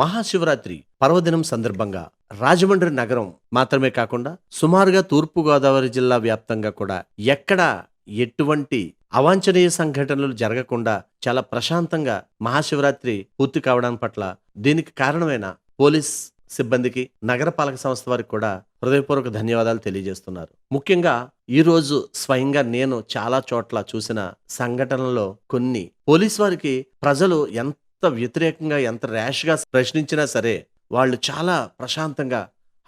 మహాశివరాత్రి పర్వదినం సందర్భంగా రాజమండ్రి నగరం మాత్రమే కాకుండా సుమారుగా తూర్పుగోదావరి జిల్లా వ్యాప్తంగా కూడా ఎక్కడా ఎటువంటి అవాంఛనీయ సంఘటనలు జరగకుండా చాలా ప్రశాంతంగా మహాశివరాత్రి పూర్తి కావడం పట్ల దీనికి కారణమైన పోలీస్ సిబ్బందికి నగరపాలక సంస్థ వారికి కూడా హృదయపూర్వక ధన్యవాదాలు తెలియజేస్తున్నారు ముఖ్యంగా ఈరోజు స్వయంగా నేను చాలా చోట్ల చూసిన సంఘటనలో కొన్ని పోలీస్ వారికి ప్రజలు ఎంత వ్యతిరేకంగా ఎంత ర్యాష్గా ప్రశ్నించినా సరే వాళ్ళు చాలా ప్రశాంతంగా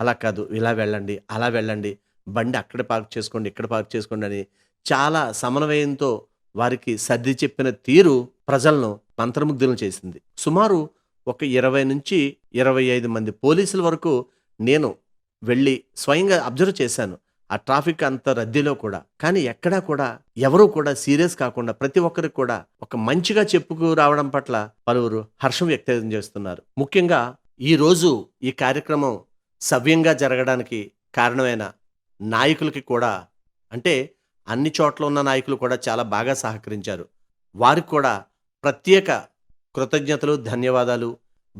అలా కాదు ఇలా వెళ్ళండి అలా వెళ్ళండి బండి అక్కడ పార్క్ చేసుకోండి ఇక్కడ పార్క్ చేసుకోండి అని చాలా సమన్వయంతో వారికి సర్ది చెప్పిన తీరు ప్రజలను మంత్రముగ్ధులను చేసింది సుమారు ఒక ఇరవై నుంచి ఇరవై ఐదు మంది పోలీసుల వరకు నేను వెళ్ళి స్వయంగా అబ్జర్వ్ చేశాను ఆ ట్రాఫిక్ అంత రద్దీలో కూడా కానీ ఎక్కడా కూడా ఎవరూ కూడా సీరియస్ కాకుండా ప్రతి ఒక్కరికి కూడా ఒక మంచిగా చెప్పుకు రావడం పట్ల పలువురు హర్షం వ్యక్తం చేస్తున్నారు ముఖ్యంగా ఈరోజు ఈ కార్యక్రమం సవ్యంగా జరగడానికి కారణమైన నాయకులకి కూడా అంటే అన్ని చోట్ల ఉన్న నాయకులు కూడా చాలా బాగా సహకరించారు వారికి కూడా ప్రత్యేక కృతజ్ఞతలు ధన్యవాదాలు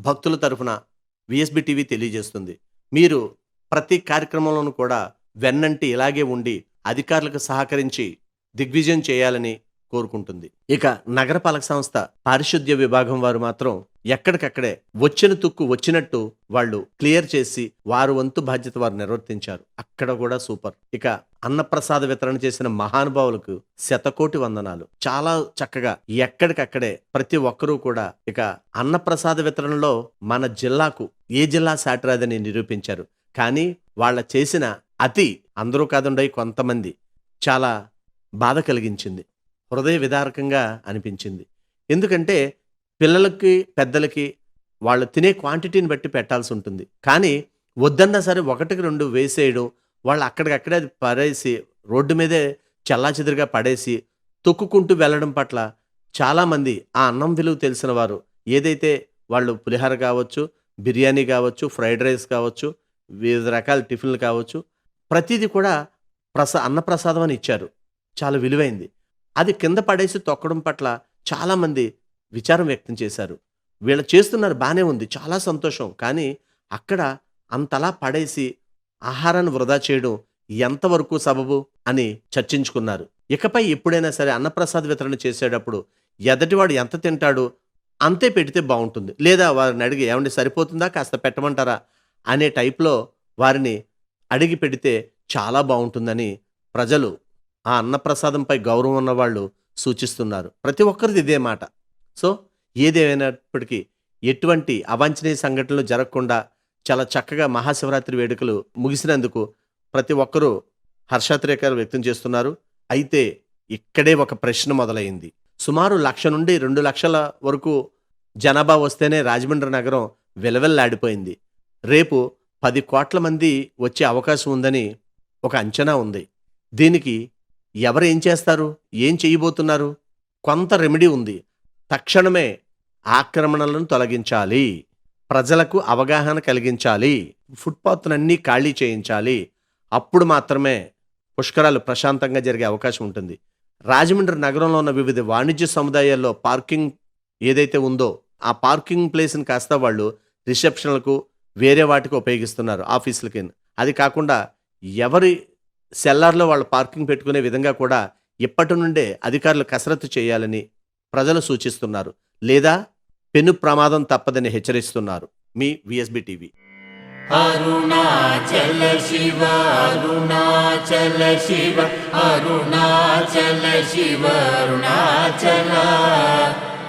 భక్తుల తరఫున విఎస్బి టీవీ తెలియజేస్తుంది మీరు ప్రతి కార్యక్రమంలోనూ కూడా వెన్నంటి ఇలాగే ఉండి అధికారులకు సహకరించి దిగ్విజయం చేయాలని కోరుకుంటుంది ఇక నగరపాలక సంస్థ పారిశుద్ధ్య విభాగం వారు మాత్రం ఎక్కడికక్కడే వచ్చిన తుక్కు వచ్చినట్టు వాళ్ళు క్లియర్ చేసి వారు వంతు బాధ్యత వారు నిర్వర్తించారు అక్కడ కూడా సూపర్ ఇక అన్నప్రసాద వితరణ చేసిన మహానుభావులకు శతకోటి వందనాలు చాలా చక్కగా ఎక్కడికక్కడే ప్రతి ఒక్కరూ కూడా ఇక అన్నప్రసాద వితరణలో మన జిల్లాకు ఏ జిల్లా సాటరాదని నిరూపించారు కానీ వాళ్ళ చేసిన అతి అందరూ కాదుండయి కొంతమంది చాలా బాధ కలిగించింది హృదయ విదారకంగా అనిపించింది ఎందుకంటే పిల్లలకి పెద్దలకి వాళ్ళు తినే క్వాంటిటీని బట్టి పెట్టాల్సి ఉంటుంది కానీ వద్దన్నా సరే ఒకటికి రెండు వేసేయడం వాళ్ళు అక్కడికక్కడే అది పడేసి రోడ్డు మీదే చల్లాచెదురుగా పడేసి తొక్కుకుంటూ వెళ్ళడం పట్ల చాలామంది ఆ అన్నం విలువ తెలిసిన వారు ఏదైతే వాళ్ళు పులిహార కావచ్చు బిర్యానీ కావచ్చు ఫ్రైడ్ రైస్ కావచ్చు వివిధ రకాల టిఫిన్లు కావచ్చు ప్రతిదీ కూడా ప్రసా అన్నప్రసాదం అని ఇచ్చారు చాలా విలువైంది అది కింద పడేసి తొక్కడం పట్ల చాలామంది విచారం వ్యక్తం చేశారు వీళ్ళు చేస్తున్నారు బాగానే ఉంది చాలా సంతోషం కానీ అక్కడ అంతలా పడేసి ఆహారాన్ని వృధా చేయడం ఎంతవరకు సబబు అని చర్చించుకున్నారు ఇకపై ఎప్పుడైనా సరే అన్నప్రసాద వితరణ చేసేటప్పుడు ఎదటివాడు ఎంత తింటాడు అంతే పెడితే బాగుంటుంది లేదా వారిని అడిగి ఏమంటే సరిపోతుందా కాస్త పెట్టమంటారా అనే టైప్లో వారిని అడిగి పెడితే చాలా బాగుంటుందని ప్రజలు ఆ అన్నప్రసాదంపై గౌరవం ఉన్నవాళ్ళు సూచిస్తున్నారు ప్రతి ఒక్కరిది ఇదే మాట సో ఏదేమైనప్పటికీ ఎటువంటి అవాంఛనీయ సంఘటనలు జరగకుండా చాలా చక్కగా మహాశివరాత్రి వేడుకలు ముగిసినందుకు ప్రతి ఒక్కరూ హర్షాత్రేకాలు వ్యక్తం చేస్తున్నారు అయితే ఇక్కడే ఒక ప్రశ్న మొదలైంది సుమారు లక్ష నుండి రెండు లక్షల వరకు జనాభా వస్తేనే రాజమండ్రి నగరం విలవెల్లాడిపోయింది రేపు పది కోట్ల మంది వచ్చే అవకాశం ఉందని ఒక అంచనా ఉంది దీనికి ఎవరు ఏం చేస్తారు ఏం చేయబోతున్నారు కొంత రెమెడీ ఉంది తక్షణమే ఆక్రమణలను తొలగించాలి ప్రజలకు అవగాహన కలిగించాలి ఫుట్పాత్లన్నీ ఖాళీ చేయించాలి అప్పుడు మాత్రమే పుష్కరాలు ప్రశాంతంగా జరిగే అవకాశం ఉంటుంది రాజమండ్రి నగరంలో ఉన్న వివిధ వాణిజ్య సముదాయాల్లో పార్కింగ్ ఏదైతే ఉందో ఆ పార్కింగ్ ప్లేస్ని కాస్త వాళ్ళు రిసెప్షన్లకు వేరే వాటికి ఉపయోగిస్తున్నారు ఆఫీసులకి అది కాకుండా ఎవరి సెల్లార్లో వాళ్ళు పార్కింగ్ పెట్టుకునే విధంగా కూడా ఇప్పటి నుండే అధికారులు కసరత్తు చేయాలని ప్రజలు సూచిస్తున్నారు లేదా పెను ప్రమాదం తప్పదని హెచ్చరిస్తున్నారు మీ విఎస్బి టీవీ అరుణాచల శివ అరుణాచల శివ అరుణాచల శివ అరుణాచల